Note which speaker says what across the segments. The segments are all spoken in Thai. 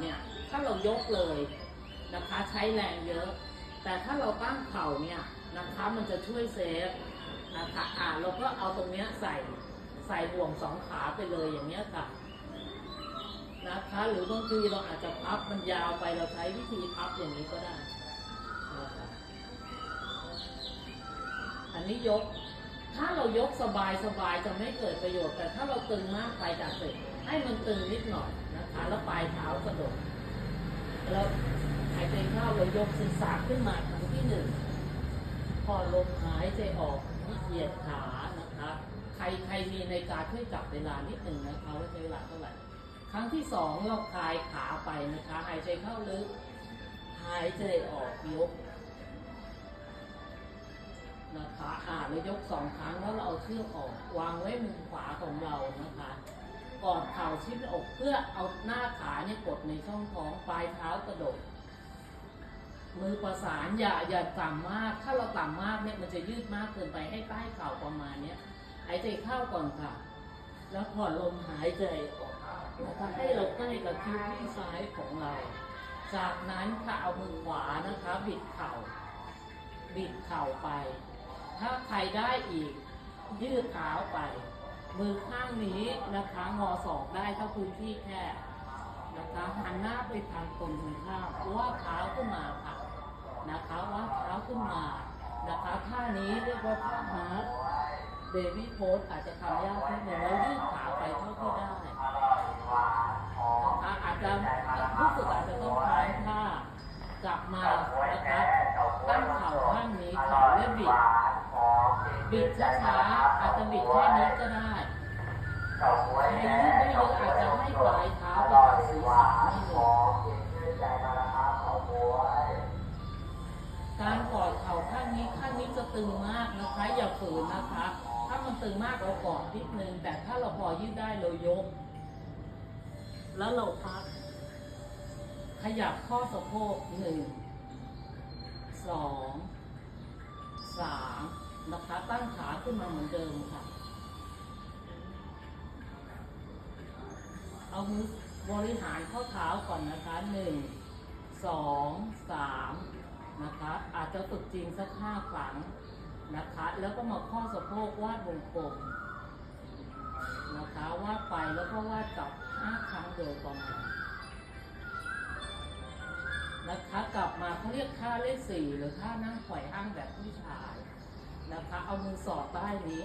Speaker 1: เนี่ย ถ้าเรายกเลยนะคะ ใช้แรงเยอะ แต่ถ้าเราตั้งเข่าเนี่ยนะคะ มันจะช่วยเซฟนะคะอ่าเราก็เอาตรงเนี้ยใส่ใส่ห่วงสองขาไปเลยอย่างเงี้ยค่ะนะคะหรือบางทีเราอาจจะพับมันยาวไปเราใช้วิธีพับอย่างนี้ก็ได้ อันนี้ยก ถ้าเรายกสบายสบายจะไม่เกิดประโยชน์ แต่ถ้าเราตึงมากไปจากเสร็จให้มันตึงนิดหน่อย นะคะแล้วปลายเท้ากระโดดแล้วหายใจเข้าเรายกศีรษะขึ้นมาครั้งที่หนึ่ง พอลมหายใจออกเหยียดขานะคะ ใครใครมีในาฬิการช่วยจับเวลานิดหนึ่งนะคะว่าใช้เวลาเท่าไหร่ ครั้งที่สองเราคลายขาไปนะคะ หายใจเข้าลึก หายใจออกยกนะคะอ่าเรายกสองครั้งแล้วเราเอาเชือกออก วางไว้มุมขวาของเรานะคะ กอดเข่าชิดอกเพื่อเอาหน้าขาเนี่ยกดในช่องท้องปลายเท้ากระโดดมือประสานอย่าอย่าต่ำมาก ถ้าเราต่ำมากเนี่ยมันจะยืดมากเกินไปให้ใต้เข่าประมาณเนี้ยหายใจเข้าก่อนค่ะ แล้วผ่อนลมหายใจออกนะคะให้เราใกล้กับคิ้วที่ซ้ายของเรา จากนั้นค่ะเอามือขวานะคะ บิดเข่า บิดเข่าไป ถ้าใครได้อีกยืดเท้าไป มือข้างนี้นะคะงอศอกได้ถ้าพื้นที่แคบนะคะหันหน้าไปทางตรงข้ามว่าเท้าขึ้นมาค่ะนะคะว่าเท้าขึ้นมานะคะท่านี้เรียกว่าท่าฮาร์ดเบบี้โพสอาจจะทำยากนิดนึงแล้วยืดขาไปเท่าที่ได้นะคะอาจจะรู้สึกอาจจะต้องคลายท่ากลับมานะคะตั้งเข่าข้างนี้ค่ะและบิด บิดช้าๆอาจจะบิดแค่นี้ก็ได้ใครยืดไม่เยอะอาจจะให้ปลายเท้าไปกับศีรษะนี่เลยการกอดเข่าข้างนี้ข้างนี้จะตึงมากนะคะ อย่าฝืนนะคะ ถ้ามันตึงมากเรากอดนิดนึงแต่ถ้าเราพอยืดได้เรายก แล้วเราพัก ขยับข้อสะโพกหนึ่งสอง นะคะตั้งขาขึ้นมาเหมือนเดิมค่ะ เอามือบริหารข้อเท้าก่อนนะคะหนึ่งสองสามนะคะ อาจจะฝึกจริงสักห้าครั้งนะคะ แล้วก็มาข้อสะโพกวาดวงกลมนะคะวาดไปแล้วก็วาดกลับห้าครั้งโดยประมาณนะคะกลับมาเขาเรียกท่าเลขสี่หรือท่านั่งไขว่ห้างแบบผู้ชาย นะคะ เอามือสอดใต้นี้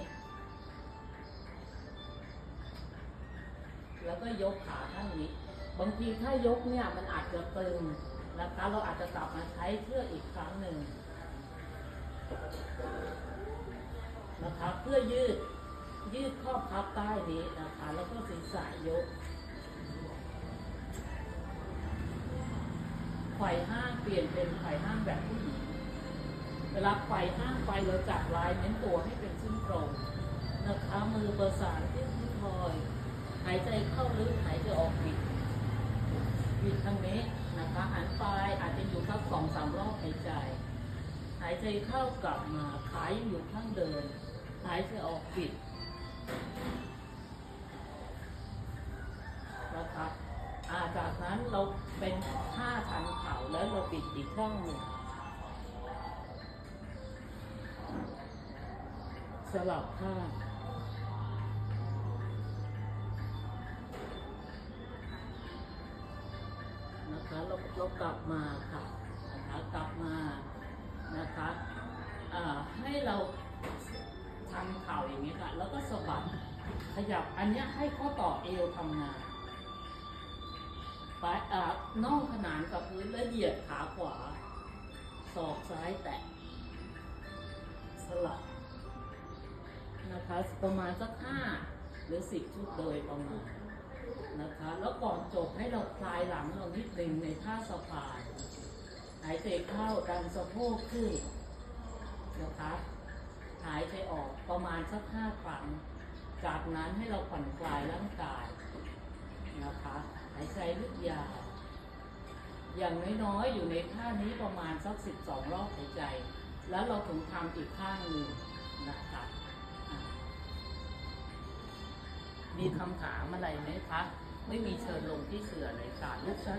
Speaker 1: แล้วก็ยกขาข้างนี้ บางทีถ้ายกเนี่ยมันอาจจะตึงนะคะ เราอาจจะกลับมาใช้เชืออีกครั้งหนึ่งนะคะเพื่อยืดยืดข้อพับใต้นี้นะคะ แล้วก็ศีรษะยกไขว่ห้างเปลี่ยนเป็นไขว่ห้างแบบผู้หญิง เวลาไขว่ห้างไปเราจับลายเน้นตัวให้เป็นซึ่งตรงนะคะมือประสานที่ที่คอย หายใจเข้าลึกหายใจออกบิดบิดทางนี้นะคะหันปลายอาจจะอยู่สักสองสามรอบหายใจ หายใจเข้ากลับมาขายังอยู่ข้างเดิน หายใจออกบิดนะคะอาจากนั้นเราเป็นท่าชันเข่าแล้วเราปิดอีกข้างหนึ่ง สลับข้างนะคะเราเรากลับมาค่ะนะคะกลับมานะคะให้เราทำเข่าอย่างนี้ค่ะ แล้วก็สะบัดขยับอันนี้ให้ข้อต่อเอวทำงานปลายอ่าน่องขนานกับพื้นและเหยียดขาขวา ศอกซ้ายแตะสลับ นะคะประมาณสักห้าหรือสิบชุดโดยประมาณนะคะ แล้วก่อนจบให้เราคลายหลังเรานิดหนึ่งในท่าสะพายหายใจเข้าดันสะโพกขึ้นนะคะหายใจออกประมาณสักห้าครั้ง จากนั้นให้เราผ่อนคลายร่างกายนะคะหายใจลึกยาว อย่างน้อยๆอยู่ในท่านี้ประมาณสักสิบสองรอบหายใจ แล้วเราถึงทำอีกข้างหนึ่งนะคะ มีคำถามอะไรไหมคะ ไม่มีเชิญลงที่เสือเลยค่ะลูกชาย